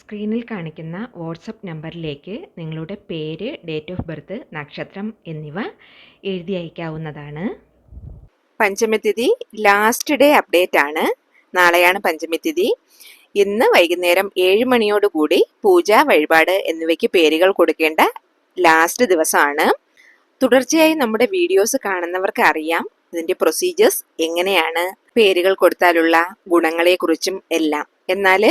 സ്ക്രീനിൽ കാണിക്കുന്ന വാട്സപ്പ് നമ്പറിലേക്ക് നിങ്ങളുടെ പേര് ഡേറ്റ് ഓഫ് ബർത്ത് നക്ഷത്രം എന്നിവ എഴുതി അയക്കാവുന്നതാണ്. പഞ്ചമിതിഥി ലാസ്റ്റ് ഡേ അപ്ഡേറ്റ് ആണ്. നാളെയാണ് പഞ്ചമിതിഥി ഇന്ന് വൈകുന്നേരം ഏഴ് മണിയോടുകൂടി പൂജ വഴിപാട് എന്നിവയ്ക്ക് പേരുകൾ കൊടുക്കേണ്ട ലാസ്റ്റ് ദിവസമാണ്. തുടർച്ചയായി നമ്മുടെ വീഡിയോസ് കാണുന്നവർക്ക് അറിയാം ഇതിന്റെ പ്രൊസീജിയേഴ്സ് എങ്ങനെയാണ് പേരുകൾ കൊടുത്താലുള്ള ഗുണങ്ങളെക്കുറിച്ചും എല്ലാം. എന്നാൽ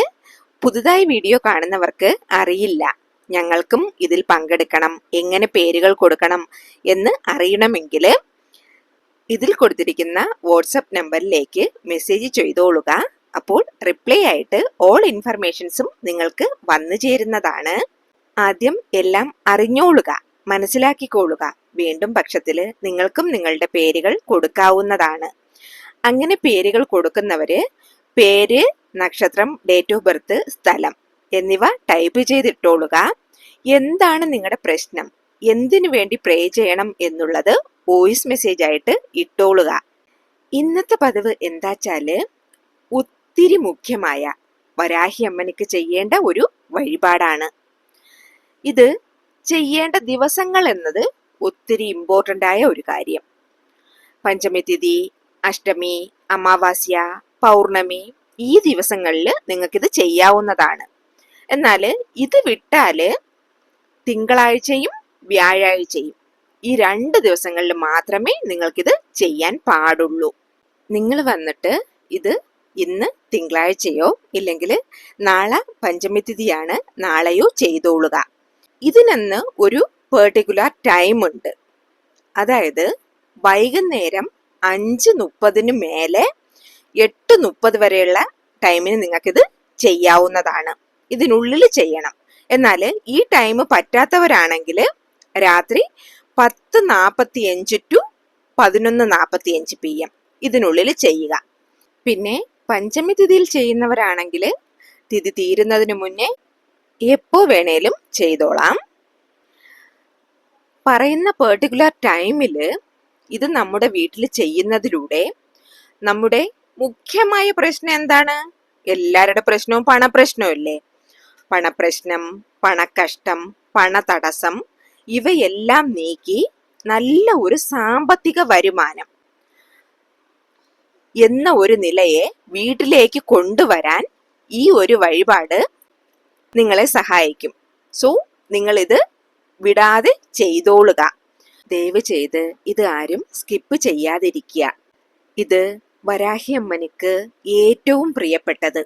പുതുതായി വീഡിയോ കാണുന്നവർക്ക് അറിയില്ല. ഞങ്ങൾക്കും ഇതിൽ പങ്കെടുക്കണം. എങ്ങനെ പേരുകൾ കൊടുക്കണം എന്ന് അറിയണമെങ്കിൽ ഇതിൽ കൊടുത്തിരിക്കുന്ന വാട്സപ്പ് നമ്പറിലേക്ക് മെസ്സേജ് ചെയ്തോളുക. അപ്പോൾ റിപ്ലൈ ആയിട്ട് ഓൾ ഇൻഫർമേഷൻസും നിങ്ങൾക്ക് വന്നു ചേരുന്നതാണ്. ആദ്യം എല്ലാം അറിഞ്ഞോളുക മനസ്സിലാക്കിക്കോളുക വീണ്ടും പക്ഷത്തിൽ നിങ്ങൾക്കും നിങ്ങളുടെ പേരുകൾ കൊടുക്കാവുന്നതാണ്. അങ്ങനെ പേരുകൾ കൊടുക്കുന്നവര് പേര് നക്ഷത്രം ഡേറ്റ് ഓഫ് ബർത്ത് സ്ഥലം എന്നിവ ടൈപ്പ് ചെയ്തിട്ടോളുക. എന്താണ് നിങ്ങളുടെ പ്രശ്നം? എന്തിനു വേണ്ടി പ്രേ ചെയ്യണം എന്നുള്ളത് വോയിസ് മെസ്സേജ് ആയിട്ട് ഇട്ടോളുക. ഇന്നത്തെ പതിവ് എന്താച്ചാൽ ഒത്തിരി മുഖ്യമായ വരാഹി അമ്മനിക്ക് ചെയ്യേണ്ട ഒരു വഴിപാടാണ്. ഇത് ചെയ്യേണ്ട ദിവസങ്ങൾ എന്നത് ഒത്തിരി ഇമ്പോർട്ടന്റ് ആയ ഒരു കാര്യം. പഞ്ചമി തിഥി അഷ്ടമി അമാവാസ്യ പൗർണമി ഈ ദിവസങ്ങളിൽ നിങ്ങൾക്കിത് ചെയ്യാവുന്നതാണ്. എന്നാൽ ഇത് വിട്ടാൽ തിങ്കളാഴ്ചയും വ്യാഴാഴ്ചയും ഈ രണ്ട് ദിവസങ്ങളിൽ മാത്രമേ നിങ്ങൾക്കിത് ചെയ്യാൻ പാടുള്ളൂ. നിങ്ങൾ വന്നിട്ട് ഇത് ഇന്ന് തിങ്കളാഴ്ചയോ ഇല്ലെങ്കിൽ നാളെ പഞ്ചമി തിഥിയാണ് നാളെയോ ചെയ്തോളുക. ഇതിനന്ന് ഒരു പെർട്ടിക്കുലർ ടൈം ഉണ്ട്. അതായത് വൈകുന്നേരം അഞ്ച് മുപ്പതിന് മേലെ എട്ട് മുപ്പത് വരെയുള്ള ടൈമിന് ഇത് ചെയ്യാവുന്നതാണ്. ഇതിനുള്ളിൽ ചെയ്യണം. എന്നാൽ ഈ ടൈം പറ്റാത്തവരാണെങ്കിൽ രാത്രി പത്ത് നാൽപ്പത്തി അഞ്ച് ടു പതിനൊന്ന് നാൽപ്പത്തി അഞ്ച് പി എം ഇതിനുള്ളിൽ ചെയ്യുക. പിന്നെ പഞ്ചമി തിഥിയിൽ ചെയ്യുന്നവരാണെങ്കിൽ തിഥി തീരുന്നതിന് മുന്നേ എപ്പോൾ വേണേലും ചെയ്തോളാം. പറയുന്ന പെർട്ടിക്കുലർ ടൈമിൽ ഇത് നമ്മുടെ വീട്ടിൽ ചെയ്യുന്നതിലൂടെ നമ്മുടെ മുഖ്യമായ പ്രശ്നം എന്താണ്? എല്ലാവരുടെ പ്രശ്നവും പണപ്രശ്നമല്ലേ പണപ്രശ്നം പണക്കഷ്ടം പണതടസ്സം ഇവയെല്ലാം നീക്കി നല്ല ഒരു സാമ്പത്തിക വരുമാനം എന്ന ഒരു നിലയെ വീട്ടിലേക്ക് കൊണ്ടുവരാൻ ഈ ഒരു വഴിപാട് നിങ്ങളെ സഹായിക്കും. സോ നിങ്ങളിത് വിടാതെ ചെയ്തോളുക. ദയവ് ചെയ്ത് ഇത് ആരും സ്കിപ്പ് ചെയ്യാതിരിക്കുക. ഇത് വരാഹി അമ്മനിക്ക് ഏറ്റവും പ്രിയപ്പെട്ടത്.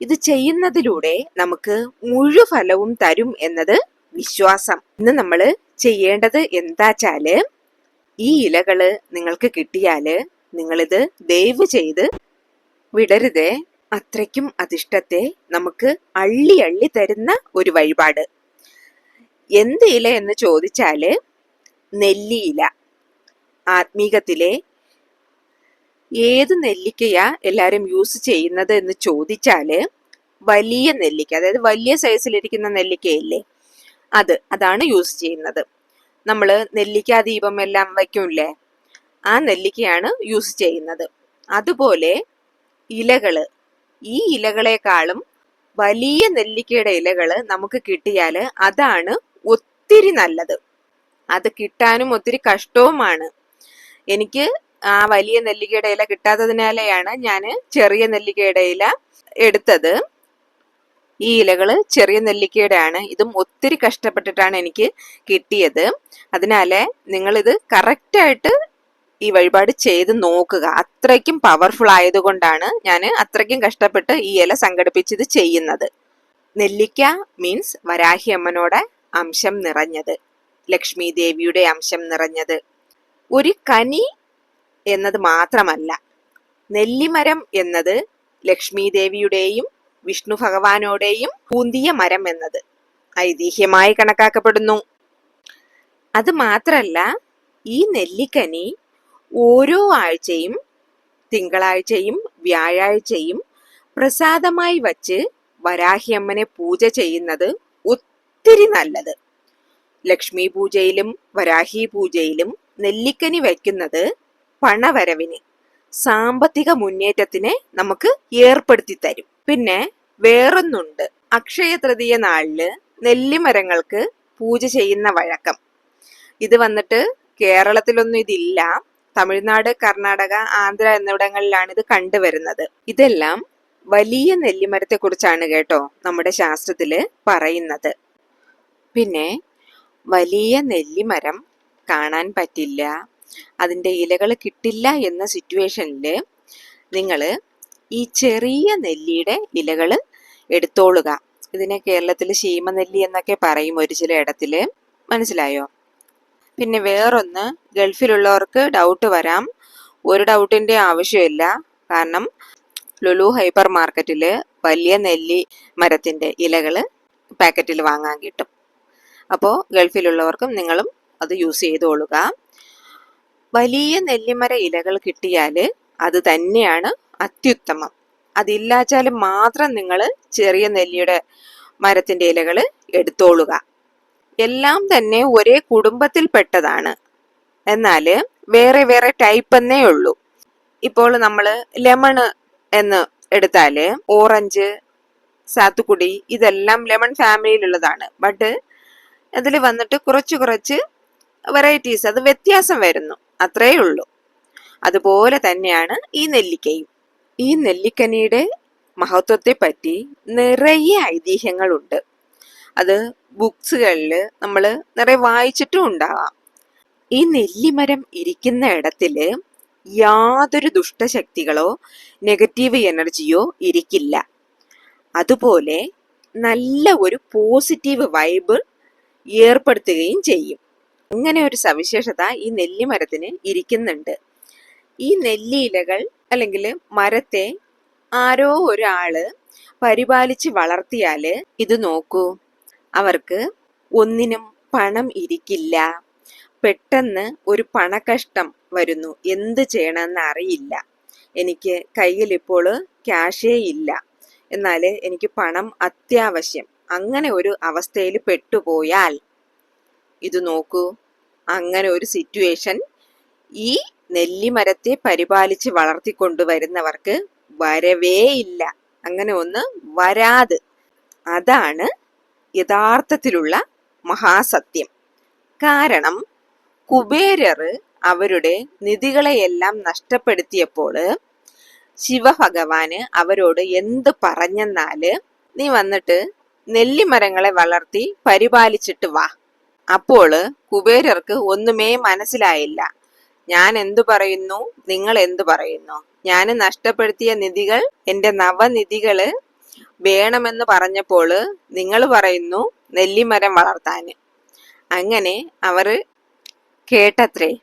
ഇത് ചെയ്യുന്നതിലൂടെ നമുക്ക് മുഴുഫലവും തരും എന്നത് വിശ്വാസം. ഇന്ന് നമ്മൾ ചെയ്യേണ്ടത് എന്താച്ചാൽ ഈ ഇലകൾ നിങ്ങൾക്ക് കിട്ടിയാൽ നിങ്ങളിത് ദയവ് ചെയ്ത് വിടരുതേ. അത്രയ്ക്കും അധിഷ്ഠത്തെ നമുക്ക് അള്ളി അള്ളി തരുന്ന ഒരു വഴിപാട്. എന്ത് ഇല എന്ന് ചോദിച്ചാൽ നെല്ലിയില ആത്മീകത്തിലെ ഏത് നെല്ലിക്കയാ എല്ലാരും യൂസ് ചെയ്യുന്നത് എന്ന് ചോദിച്ചാൽ വലിയ നെല്ലിക്ക അതായത് വലിയ സൈസിലിരിക്കുന്ന നെല്ലിക്കയല്ലേ? അത് അതാണ് യൂസ് ചെയ്യുന്നത്. നമ്മൾ നെല്ലിക്ക ദീപം എല്ലാം വയ്ക്കൂല്ലേ? ആ നെല്ലിക്കയാണ് യൂസ് ചെയ്യുന്നത്. അതുപോലെ ഇലകൾ ഈ ഇലകളെക്കാളും വലിയ നെല്ലിക്കയുടെ ഇലകൾ നമുക്ക് കിട്ടിയാൽ അതാണ് ഒത്തിരി നല്ലത്. അത് കിട്ടാനും ഒത്തിരി കഷ്ടവുമാണ്. എനിക്ക് ആ വലിയ നെല്ലിക്കയുടെ ഇല കിട്ടാത്തതിനാലെയാണ് ഞാൻ ചെറിയ നെല്ലിക്കയുടെ ഇല എടുത്തത്. ഈ ഇലകൾ ചെറിയ നെല്ലിക്കയുടെ ആണ് ഇതും ഒത്തിരി കഷ്ടപ്പെട്ടിട്ടാണ് എനിക്ക് കിട്ടിയത്. അതിനാലെ നിങ്ങളിത് കറക്റ്റായിട്ട് ഈ വഴിപാട് ചെയ്ത് നോക്കുക. അത്രയ്ക്കും പവർഫുൾ ആയതുകൊണ്ടാണ് ഞാൻ അത്രയ്ക്കും കഷ്ടപ്പെട്ട് ഈ ഇല സംഘടിപ്പിച്ചത് ചെയ്യുന്നത്. നെല്ലിക്ക മീൻസ് വരാഹി അമ്മനോടെ അംശം നിറഞ്ഞത്. ലക്ഷ്മി ദേവിയുടെ അംശം നിറഞ്ഞത്. ഒരു കനി എന്നത് മാത്രമല്ല. നെല്ലിമരം എന്നത് ലക്ഷ്മി ദേവിയുടെയും വിഷ്ണു ഭഗവാനോടെയും പൂന്തിയ മരം എന്നത് ഐതിഹ്യമായി കണക്കാക്കപ്പെടുന്നു. അത് മാത്രല്ല ഈ നെല്ലിക്കനി ഓരോ ആഴ്ചയും തിങ്കളാഴ്ചയും വ്യാഴാഴ്ചയും പ്രസാദമായി വച്ച് വരാഹിയമ്മനെ പൂജ ചെയ്യുന്നത് ഒത്തിരി നല്ലത്. ലക്ഷ്മി പൂജയിലും വരാഹി പൂജയിലും നെല്ലിക്കനി വയ്ക്കുന്നത് പണവരവിന് സാമ്പത്തിക മുന്നേറ്റത്തിനെ നമുക്ക് ഏർപ്പെടുത്തി തരും. പിന്നെ വേറൊന്നുണ്ട്. അക്ഷയ തൃതീയ നാളിൽ നെല്ലിമരങ്ങൾക്ക് പൂജ ചെയ്യുന്ന വഴക്കം. ഇത് വന്നിട്ട് കേരളത്തിലൊന്നും ഇതില്ല. തമിഴ്നാട് കർണാടക ആന്ധ്ര എന്നിവിടങ്ങളിലാണ് ഇത് കണ്ടുവരുന്നത്. ഇതെല്ലാം വലിയ നെല്ലിമരത്തെ കുറിച്ചാണ് കേട്ടോ നമ്മുടെ ശാസ്ത്രത്തിൽ പറയുന്നത്. പിന്നെ വലിയ നെല്ലിമരം കാണാൻ പറ്റില്ല. അതിന്റെ ഇലകൾ കിട്ടില്ല എന്ന സിറ്റുവേഷനിൽ നിങ്ങൾ ഈ ചെറിയ നെല്ലിയുടെ ഇലകൾ എടുത്തോളുക. ഇതിനെ കേരളത്തിൽ ശീമനെല്ലി എന്നൊക്കെ പറയും ഒരു ചില ഇടത്തിൽ മനസ്സിലായോ? പിന്നെ വേറൊന്ന് ഗൾഫിലുള്ളവർക്ക് ഡൗട്ട് വരാം. ഒരു ഡൗട്ടിന്റെ ആവശ്യമില്ല. കാരണം ലുലു ഹൈപ്പർ മാർക്കറ്റിൽ വലിയ നെല്ലി മരത്തിന്റെ ഇലകൾ പാക്കറ്റിൽ വാങ്ങാൻ കിട്ടും. അപ്പോൾ ഗൾഫിലുള്ളവർക്കും നിങ്ങളും അത് യൂസ് ചെയ്തോളുക. വലിയ നെല്ലിമര ഇലകൾ കിട്ടിയാൽ അത് തന്നെയാണ് അത്യുത്തമം. അതില്ലാച്ചാൽ മാത്രം നിങ്ങൾ ചെറിയ നെല്ലിയുടെ മരത്തിന്റെ ഇലകൾ എടുത്തോളുക. എല്ലാം തന്നെ ഒരേ കുടുംബത്തിൽപ്പെട്ടതാണ്. എന്നാൽ വേറെ വേറെ ടൈപ്പ് എന്നേ ഉള്ളൂ. ഇപ്പോൾ നമ്മൾ ലെമൺ എന്ന് എടുത്താൽ ഓറഞ്ച് സാത്തുക്കുടി ഇതെല്ലാം ലെമൺ ഫാമിലിയിലുള്ളതാണ് ബട്ട് അതിൽ വന്നിട്ട് കുറച്ച് കുറച്ച് വെറൈറ്റീസ് അത് വ്യത്യാസം വരുന്നു. അത്രേ ഉള്ളൂ അതുപോലെ തന്നെയാണ് ഈ നെല്ലിക്കയും. ഈ നെല്ലിക്കനിയുടെ മഹത്വത്തെ പറ്റി നിറയെ ഐതിഹ്യങ്ങളുണ്ട്. അത് ബുക്സുകളിൽ നമ്മൾ നിറയെ വായിച്ചിട്ടും ഉണ്ടാവാം. ഈ നെല്ലിമരം ഇരിക്കുന്ന ഇടത്തിൽ യാതൊരു ദുഷ്ടശക്തികളോ നെഗറ്റീവ് എനർജിയോ ഇരിക്കില്ല. അതുപോലെ നല്ല ഒരു പോസിറ്റീവ് വൈബ് ഏർപ്പെടുത്തുകയും ചെയ്യും. അങ്ങനെ ഒരു സവിശേഷത ഈ നെല്ലിമരത്തിന് ഇരിക്കുന്നുണ്ട്. ഈ നെല്ലിയിലകൾ അല്ലെങ്കിൽ മരത്തെ ആരോ ഒരാൾ പരിപാലിച്ച് വളർത്തിയാൽ ഇത് നോക്കൂ. അവർക്ക് ഒന്നിനും പണം ഇരിക്കില്ല. പെട്ടെന്ന് ഒരു പണക്കഷ്ടം വരുന്നു. എന്ത് ചെയ്യണമെന്ന് അറിയില്ല. എനിക്ക് കയ്യിൽ ഇപ്പോൾ ക്യാഷേ ഇല്ല. എന്നാൽ എനിക്ക് പണം അത്യാവശ്യം. അങ്ങനെ ഒരു അവസ്ഥയിൽ പെട്ടുപോയാൽ ഇത് നോക്കൂ. അങ്ങനെ ഒരു സിറ്റുവേഷൻ ഈ നെല്ലിമരത്തെ പരിപാലിച്ച് വളർത്തിക്കൊണ്ടുവരുന്നവർക്ക് വരവേ ഇല്ല അങ്ങനെ ഒന്ന് വരാത്. അതാണ് യഥാർത്ഥത്തിലുള്ള മഹാസത്യം. കാരണം കുബേരർ അവരുടെ നിധികളെയെല്ലാം നഷ്ടപ്പെടുത്തിയപ്പോൾ ശിവഭഗവാന് അവരോട് എന്ത് പറഞ്ഞെന്നാൽ നീ വന്നിട്ട് നെല്ലിമരങ്ങളെ വളർത്തി പരിപാലിച്ചിട്ട് വാ. അപ്പോൾ കുബേരർക്ക് ഒന്നുമേ മനസ്സിലായില്ല. ഞാൻ എന്തു പറയുന്നു? നിങ്ങൾ എന്തു പറയുന്നു? ഞാൻ നഷ്ടപ്പെടുത്തിയ നിധികൾ എന്റെ നവനിധികൾ വേണമെന്ന് പറഞ്ഞപ്പോൾ നിങ്ങൾ പറയുന്നു നെല്ലിമരം വളർത്താൻ. അങ്ങനെ അവർ കേട്ടത്രേ.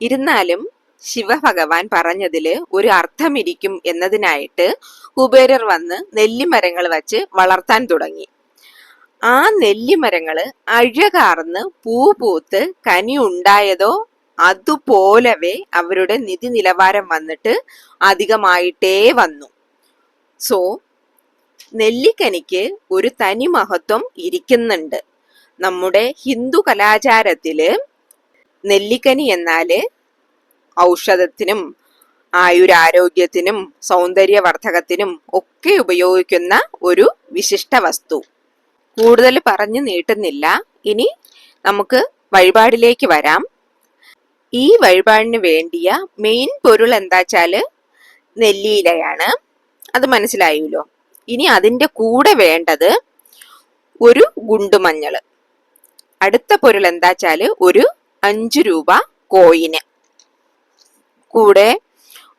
ഇരുന്നാലും ശിവഭഗവാൻ പറഞ്ഞതിൽ ഒരു അർത്ഥമിരിക്കും എന്നതിനായിട്ട് കുബേരർ വന്ന് നെല്ലിമരങ്ങൾ വച്ച് വളർത്താൻ തുടങ്ങി. ആ നെല്ലിമരങ്ങൾ അഴകാർന്ന് പൂ പൂത്ത് കനി ഉണ്ടായതോ അതുപോലവേ അവരുടെ നിധി നിലവാരം വന്നിട്ട് അധികമായിട്ടേ വന്നു. സോ നെല്ലിക്കനിക്ക് ഒരു തനി മഹത്വം ഇരിക്കുന്നുണ്ട്. നമ്മുടെ ഹിന്ദു കലാചാരത്തിൽ നെല്ലിക്കനി എന്നാൽ ഔഷധത്തിനും ആയുരാരോഗ്യത്തിനും സൗന്ദര്യവർദ്ധകത്തിനും ഒക്കെ ഉപയോഗിക്കുന്ന ഒരു വിശിഷ്ട വസ്തു. കൂടുതൽ പറഞ്ഞു നീട്ടുന്നില്ല. ഇനി നമുക്ക് വഴിപാടിലേക്ക് വരാം. ഈ വഴിപാടിന് വേണ്ടിയ മെയിൻ പൊരുൾ എന്താച്ചാൽ നെല്ലിയിലയാണ് അത് മനസ്സിലായല്ലോ. ഇനി അതിന്റെ കൂടെ വേണ്ടത് ഒരു ഗുണ്ടുമഞ്ഞൾ അടുത്ത പൊരുൾ എന്താച്ചാൽ ഒരു അഞ്ച് രൂപ കോയിന്. കൂടെ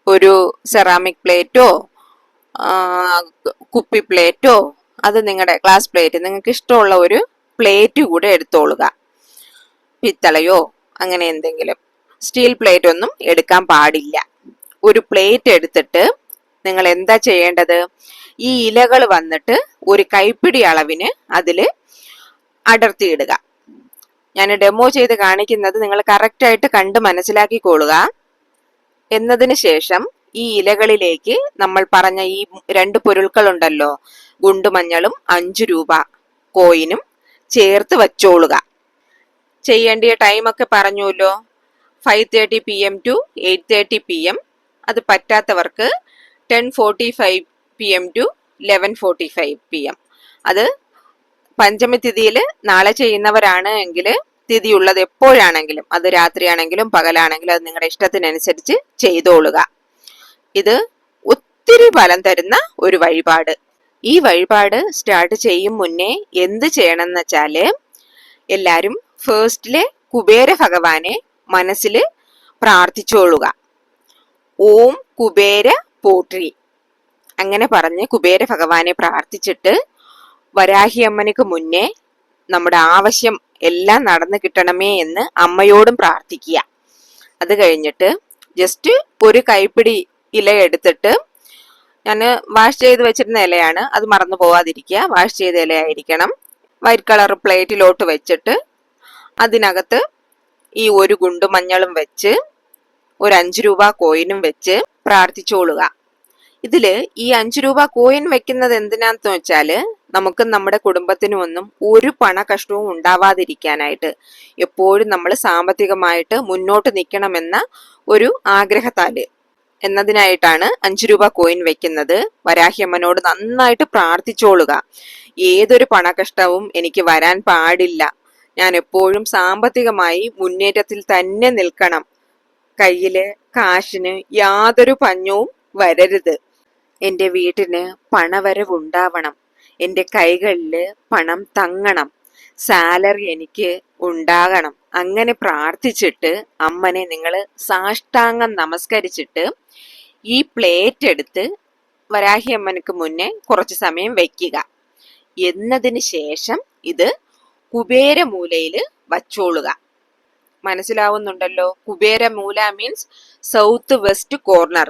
ഒരു സെറാമിക് പ്ലേറ്റോ കുപ്പി പ്ലേറ്റോ അത് നിങ്ങളുടെ ഗ്ലാസ് പ്ലേറ്റ് നിങ്ങൾക്ക് ഇഷ്ടമുള്ള ഒരു പ്ലേറ്റ് കൂടെ എടുത്തോളുക. പിത്തളയോ അങ്ങനെ എന്തെങ്കിലും സ്റ്റീൽ പ്ലേറ്റ് ഒന്നും എടുക്കാൻ പാടില്ല. ഒരു പ്ലേറ്റ് എടുത്തിട്ട് നിങ്ങൾ എന്താ ചെയ്യേണ്ടത്? ഈ ഇലകൾ വന്നിട്ട് ഒരു കൈപ്പിടി അളവിന് അതിൽ അടർത്തിയിടുക. ഞാൻ ഡെമോ ചെയ്ത് കാണിക്കുന്നത് നിങ്ങൾ കറക്റ്റായിട്ട് കണ്ട് മനസ്സിലാക്കിക്കൊള്ളുക. എന്നതിന് ശേഷം ഈ ഇലകളിലേക്ക് നമ്മൾ പറഞ്ഞ ഈ രണ്ട് പൊരുൾകളുണ്ടല്ലോ ഗുണ്ടുമഞ്ഞളും അഞ്ചു രൂപ. കോയിനും ചേർത്ത് വച്ചോളുക. ചെയ്യേണ്ടിയ ടൈമൊക്കെ പറഞ്ഞുല്ലോ five thirty P M to eight thirty P M അത് പറ്റാത്തവർക്ക് ten forty five P M to eleven forty five P M അത് പഞ്ചമി തിഥിയിൽ നാളെ ചെയ്യുന്നവരാണ് എങ്കിൽ തിഥിയുള്ളത് എപ്പോഴാണെങ്കിലും അത് രാത്രിയാണെങ്കിലും പകലാണെങ്കിലും അത് നിങ്ങളുടെ ഇഷ്ടത്തിനനുസരിച്ച് ചെയ്തോളുക. ഇത് ഒത്തിരി ഫലം തരുന്ന ഒരു വഴിപാട്. ഈ വഴിപാട് സ്റ്റാർട്ട് ചെയ്യും മുന്നേ എന്ത് ചെയ്യണമെന്ന് വെച്ചാൽ എല്ലാരും ഫേസ്റ്റിലെ കുബേര ഭഗവാനെ മനസ്സിൽ പ്രാർത്ഥിച്ചോളുക. ഓം കുബേര പോട്രി. അങ്ങനെ പറഞ്ഞ് കുബേര ഭഗവാനെ പ്രാർത്ഥിച്ചിട്ട് വരാഹി അമ്മനക്ക് മുന്നേ നമ്മുടെ ആവശ്യം എല്ലാം നടന്നു കിട്ടണമേ എന്ന് അമ്മയോടും പ്രാർത്ഥിക്കുക. അത് കഴിഞ്ഞിട്ട് ജസ്റ്റ് ഒരു കൈപ്പിടി ഇല എടുത്തിട്ട് ഞാൻ വാഷ് ചെയ്ത് വെച്ചിരുന്ന ഇലയാണ്. അത് മറന്നു പോവാതിരിക്കുക. വാഷ് ചെയ്ത ഇലയായിരിക്കണം. വൈറ്റ് കളർ പ്ലേറ്റിലോട്ട് വെച്ചിട്ട് അതിനകത്ത് ഈ ഒരു ഗുണ്ടു മഞ്ഞളും വെച്ച് ഒരു അഞ്ച് രൂപ കോയിനും വെച്ച് പ്രാർത്ഥിച്ചോളുക ഇതിൽ ഈ അഞ്ച് രൂപ കോയിൻ വെക്കുന്നത് എന്തിനാന്ന് വെച്ചാൽ നമുക്ക് നമ്മുടെ കുടുംബത്തിനും ഒന്നും ഒരു പണ കഷ്ടവും ഉണ്ടാവാതിരിക്കാനായിട്ട് എപ്പോഴും നമ്മൾ സാമ്പത്തികമായിട്ട് മുന്നോട്ട് നിൽക്കണമെന്ന ഒരു ആഗ്രഹത്താൽ. എന്നതിനായിട്ടാണ് അഞ്ചു രൂപ കോയിൻ വെക്കുന്നത്. വരാഹിയമ്മനോട് നന്നായിട്ട് പ്രാർത്ഥിച്ചോളുക. ഏതൊരു പണകഷ്ടവും എനിക്ക് വരാൻ പാടില്ല. ഞാൻ എപ്പോഴും സാമ്പത്തികമായി മുന്നേറ്റത്തിൽ തന്നെ നിൽക്കണം. കയ്യിൽ കാശിന് യാതൊരു പഞ്ഞവും വരരുത്. എന്റെ വീട്ടിന് പണവരവുണ്ടാവണം. എന്റെ കൈകളിൽ പണം തങ്ങണം. സാലറി എനിക്ക് ഉണ്ടാകണം. അങ്ങനെ പ്രാർത്ഥിച്ചിട്ട് അമ്മനെ നിങ്ങൾ സാഷ്ടാംഗം നമസ്കരിച്ചിട്ട് ഈ പ്ലേറ്റ് എടുത്ത് വരാഹി അമ്മനക്ക് മുന്നേ കുറച്ച് സമയം വെക്കുക. എന്നതിന് ശേഷം ഇത് കുബേരമൂലയിൽ വച്ചോളുക. മനസ്സിലാവുന്നുണ്ടല്ലോ? കുബേരമൂല മീൻസ് സൗത്ത് വെസ്റ്റ് കോർണർ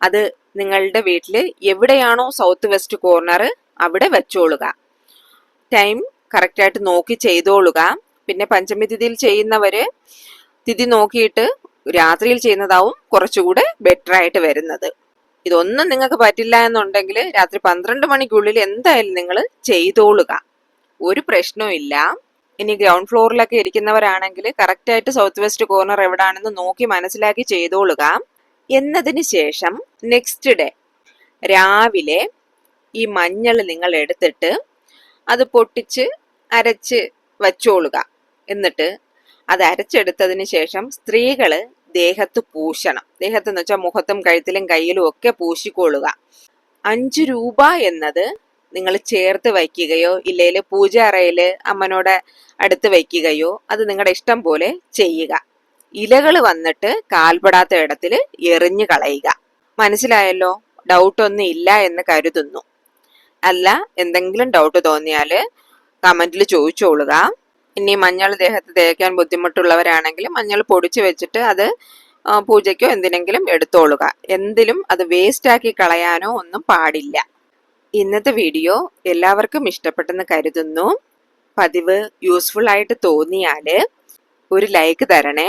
അത് നിങ്ങളുടെ വീട്ടിൽ എവിടെയാണോ സൗത്ത് വെസ്റ്റ് കോർണർ അവിടെ വെച്ചോളുക. ടൈം കറക്റ്റായിട്ട് നോക്കി ചെയ്തോളുക. പിന്നെ പഞ്ചമി തിഥിയിൽ ചെയ്യുന്നവര് തിഥി നോക്കിയിട്ട് രാത്രിയിൽ ചെയ്യുന്നതാവും കുറച്ചുകൂടെ ബെറ്റർ ആയിട്ട് വരുന്നത്. ഇതൊന്നും നിങ്ങൾക്ക് പറ്റില്ല എന്നുണ്ടെങ്കിൽ രാത്രി പന്ത്രണ്ട് മണിക്കുള്ളിൽ എന്തായാലും നിങ്ങൾ ചെയ്തോളുക. ഒരു പ്രശ്നവും ഇനി ഗ്രൗണ്ട് ഫ്ലോറിലൊക്കെ ഇരിക്കുന്നവരാണെങ്കിൽ കറക്റ്റായിട്ട് സൗത്ത് വെസ്റ്റ് കോർണർ എവിടാണെന്ന് നോക്കി മനസ്സിലാക്കി ചെയ്തോളുക. എന്നതിന് ശേഷം നെക്സ്റ്റ് ഡേ രാവിലെ ഈ മഞ്ഞൾ നിങ്ങൾ എടുത്തിട്ട് അത് പൊട്ടിച്ച് അരച്ച് വച്ചോളുക. എന്നിട്ട് അത് അരച്ചെടുത്തതിന് ശേഷം സ്ത്രീകൾ ദേഹത്ത് പൂശണം. ദേഹത്ത് എന്ന് വെച്ചാൽ മുഖത്തും കഴുത്തിലും കയ്യിലും ഒക്കെ പൂശിക്കൊള്ളുക. അഞ്ച് രൂപ എന്നത് നിങ്ങൾ ചേർത്ത് വയ്ക്കുകയോ ഇല്ലെങ്കിൽ പൂജ അറയിൽ അമ്മനോട് അടുത്ത് വയ്ക്കുകയോ അത് നിങ്ങളുടെ ഇഷ്ടം പോലെ ചെയ്യുക. ഇലകൾ വന്നിട്ട് കാൽപ്പെടാത്ത ഇടത്തിൽ എറിഞ്ഞു കളയുക. മനസ്സിലായല്ലോ? ഡൗട്ട് ഒന്നും ഇല്ല എന്ന് കരുതുന്നു. അല്ല എന്തെങ്കിലും ഡൗട്ട് തോന്നിയാൽ കമന്റിൽ ചോദിച്ചോളുക. ഇനി മഞ്ഞൾ ദേഹത്ത് തേക്കാൻ ബുദ്ധിമുട്ടുള്ളവരാണെങ്കിൽ മഞ്ഞൾ പൊടിച്ചു വെച്ചിട്ട് അത് പൂജയ്ക്കോ എന്തിനെങ്കിലും എടുത്തോളുക. എന്തിലും അത് വേസ്റ്റാക്കി കളയാനോ ഒന്നും പാടില്ല. ഇന്നത്തെ വീഡിയോ എല്ലാവർക്കും ഇഷ്ടപ്പെട്ടെന്ന് കരുതുന്നു. പതിവ് യൂസ്ഫുൾ ആയിട്ട് തോന്നിയാൽ ഒരു ലൈക്ക് തരണേ.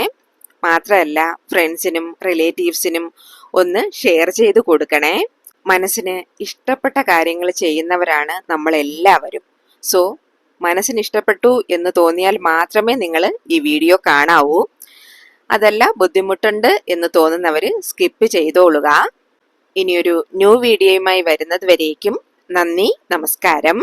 മാത്രമല്ല ഫ്രണ്ട്സിനും റിലേറ്റീവ്സിനും ഒന്ന് ഷെയർ ചെയ്ത് കൊടുക്കണേ. മനസ്സിന് ഇഷ്ടപ്പെട്ട കാര്യങ്ങൾ ചെയ്യുന്നവരാണ് നമ്മളെല്ലാവരും. സോ മനസ്സിന് ഇഷ്ടപ്പെട്ടു എന്ന് തോന്നിയാൽ മാത്രമേ നിങ്ങൾ ഈ വീഡിയോ കാണാവൂ. അതല്ല ബുദ്ധിമുട്ടുണ്ട് എന്ന് തോന്നുന്നവർ സ്കിപ്പ് ചെയ്തോളുക. ഇനിയൊരു ന്യൂ വീഡിയോയുമായി വരുന്നത് വരേക്കും നന്ദി നമസ്കാരം.